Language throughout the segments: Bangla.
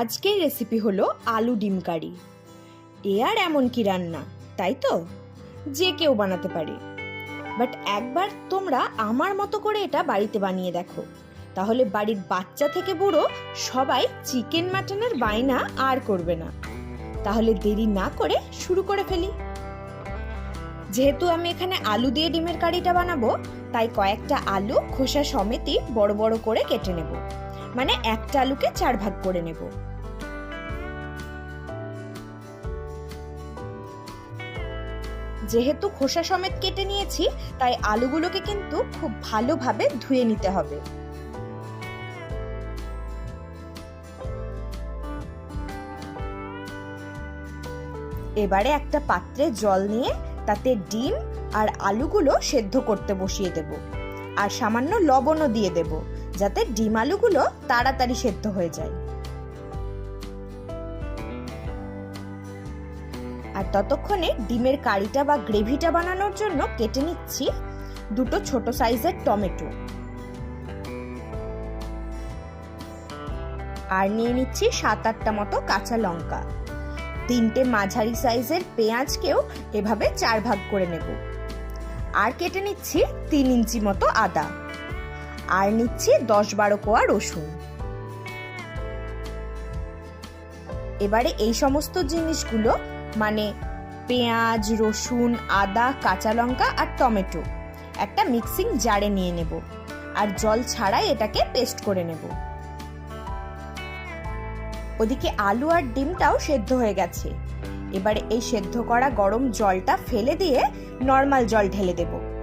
আজকের রেসিপি হলো আলু ডিম কারি। এ আর এমন কি রান্না, তাই তো? যে কেউ বানাতে পারে। বাট একবার তোমরা আমার মতো করে এটা বাড়িতে বানিয়ে দেখো। তাহলে বাড়ির বাচ্চা থেকে বুড়ো সবাই চিকেন মাটনের বায়না আর করবে না। তাহলে দেরি না করে শুরু করে ফেলি। যেহেতু আমি এখানে আলু দিয়ে ডিমের কারিটা বানাবো, তাই কয়েকটা আলু খোসা সমেতই বড় বড় করে কেটে নেব। মানে একটা আলুকে চার ভাগ করে নেব। যেহেতু খোসা সমেত কেটে নিয়েছি, তাই আলুগুলোকে কিন্তু খুব ভালোভাবে ধুয়ে নিতে হবে। এবারে একটা পাত্রে জল নিয়ে তাতে ডিম আর আলুগুলো সেদ্ধ করতে বসিয়ে দেব। আর সামান্য লবণও দিয়ে দেব। যাতে ডিম আলুগুলো তাড়াতাড়ি সেদ্ধ হয়ে যায়। আর ততক্ষণে ডিমের কারিটা বা গ্রেভিটা বানানোর জন্য কেটে নিচ্ছি দুটো ছোট সাইজের টমেটো। আর নিয়ে নিচ্ছি সাত আটটা মতো কাঁচা লঙ্কা। তিনটে মাঝারি সাইজের পেঁয়াজকেও এভাবে চার ভাগ করে নেব। আর কেটে নিচ্ছি তিন ইঞ্চি মতো আদা। আর নিচ্ছি দশ বারো কোয়া রসুন। এবারে এই সমস্ত জিনিসগুলো মানে পেঁয়াজ, রসুন, আদা, কাঁচা লঙ্কা আর টমেটো, একটা মিক্সিং জারে নিয়ে নেব। আর জল ছাড়াই এটাকে পেস্ট করে নেব। ওদিকে আলু আর ডিমটাও সেদ্ধ হয়ে গেছে। এবারে এই সেদ্ধ করা গরম জলটা ফেলে দিয়ে নর্মাল জল ঢেলে দেব।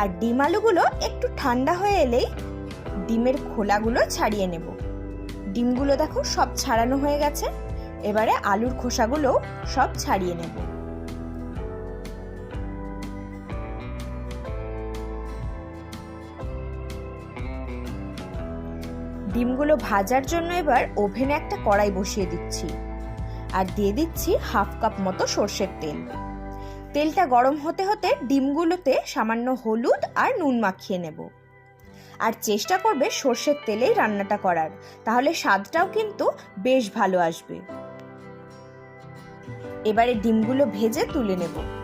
আর ডিম আলুগুলো একটু ঠান্ডা হয়ে এলেই ডিমের খোলাগুলো ছাড়িয়ে নেব। ডিমগুলো দেখো সব ছাড়ানো হয়ে গেছে। এবারে আলুর খোসাগুলো সব ছাড়িয়ে নেব। ডিমগুলো ভাজার জন্য এবার ওভেনে একটা কড়াই বসিয়ে দিচ্ছি। আর দিয়ে দিচ্ছি হাফ কাপ মতো সর্ষের তেল। তেলটা গরম হতে হতে ডিমগুলোতে সামান্য হলুদ আর নুন মাখিয়ে নেব। আর চেষ্টা করবে সর্ষের তেলেই রান্নাটা করার, তাহলে স্বাদটাও কিন্তু বেশ ভালো আসবে। এবারে ডিমগুলো ভেজে তুলে নেব।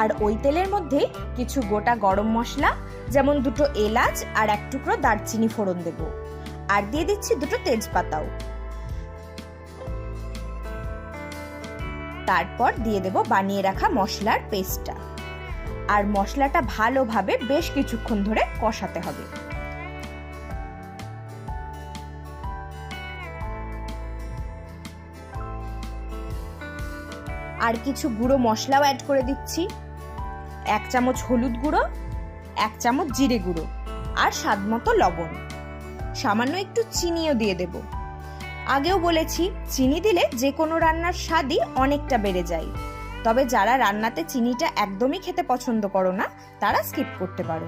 আর ওই তেলের মধ্যে কিছু গোটা গরম মশলা, যেমন দুটো এলাচ আর এক টুকরো দারচিনি ফোড়ন দেব। আর দিয়ে দিচ্ছি দুটো তেজপাতাও। তারপর দিয়ে দেব বানিয়ে রাখা মশলার পেস্টটা। আর মশলাটা ভালোভাবে বেশ কিছুক্ষণ ধরে কষাতে হবে। আর কিছু গুঁড়ো মশলাও অ্যাড করে দিচ্ছি। এক চামচ হলুদ গুঁড়ো, এক চামচ জিরে গুঁড়ো আর স্বাদ মতো লবণ। সামান্য একটু চিনিও দিয়ে দেব। আগেও বলেছি, চিনি দিলে যে কোনো রান্নার স্বাদই অনেকটা বেড়ে যায়। তবে যারা রান্নাতে চিনিটা একদমই খেতে পছন্দ করো না, তারা স্কিপ করতে পারো।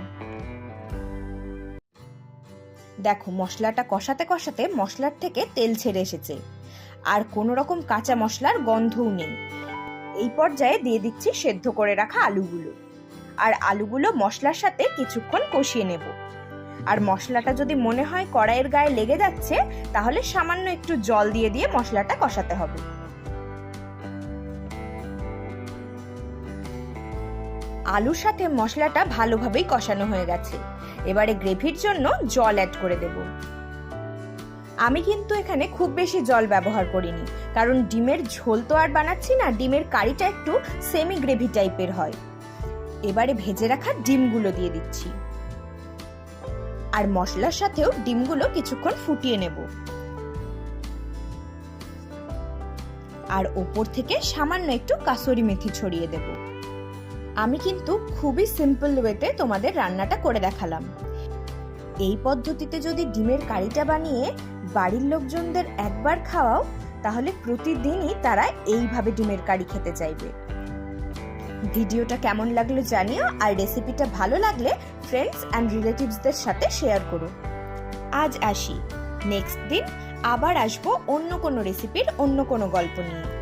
দেখো, মশলাটা কষাতে কষাতে মশলার থেকে তেল ছেড়ে এসেছে। আর কোনো রকম কাঁচা মশলার গন্ধও নেই। এই পর্যায়ে দিয়ে দিচ্ছি সেদ্ধ করে রাখা আলুগুলো। আর আলুগুলো মশলার সাথে কিছুক্ষণ কষিয়ে নেব। আর মশলাটা যদি মনে হয় কড়াইয়ের গায়ে লেগে যাচ্ছে, তাহলে সামান্য একটু জল দিয়ে দিয়ে মশলাটা কষাতে হবে। আলুর সাথে মশলাটা ভালোভাবেই কষানো হয়ে গেছে। এবারে গ্রেভির জন্য জল অ্যাড করে দেব। আমি কিন্তু এখানে খুব বেশি জল ব্যবহার করিনি, কারণ ডিমের ঝোল তো আর বানাচ্ছি না, ডিমের কারিটা একটু সেমি গ্রেভি টাইপের হয়। এবারে ভেজে রাখা ডিমগুলো দিয়ে দিচ্ছি। আর মশলার সাথেও ডিমগুলো কিছুক্ষণ ফুটিয়ে নেব। আর ওপর থেকে সামান্য একটু কাসুরি মেথি ছড়িয়ে দেব। আমি কিন্তু খুবই সিম্পল ওয়েতে তোমাদের রান্নাটা করে দেখালাম। এই পদ্ধতিতে যদি ডিমের কারিটা বানিয়ে বাড়ির লোকজনদের একবার খাওয়াও, তাহলে প্রতিদিনই তারা এইভাবে ডিমের কারি খেতে চাইবে। ভিডিওটা কেমন লাগল জানিও, আর রেসিপিটা ভালো লাগলে ফ্রেন্ডস অ্যান্ড রিলেটিভসদের সাথে শেয়ার করো। আজ আসি। নেক্সট দিন আবার আসব অন্য কোনো রেসিপির অন্য কোনো গল্প নিয়ে।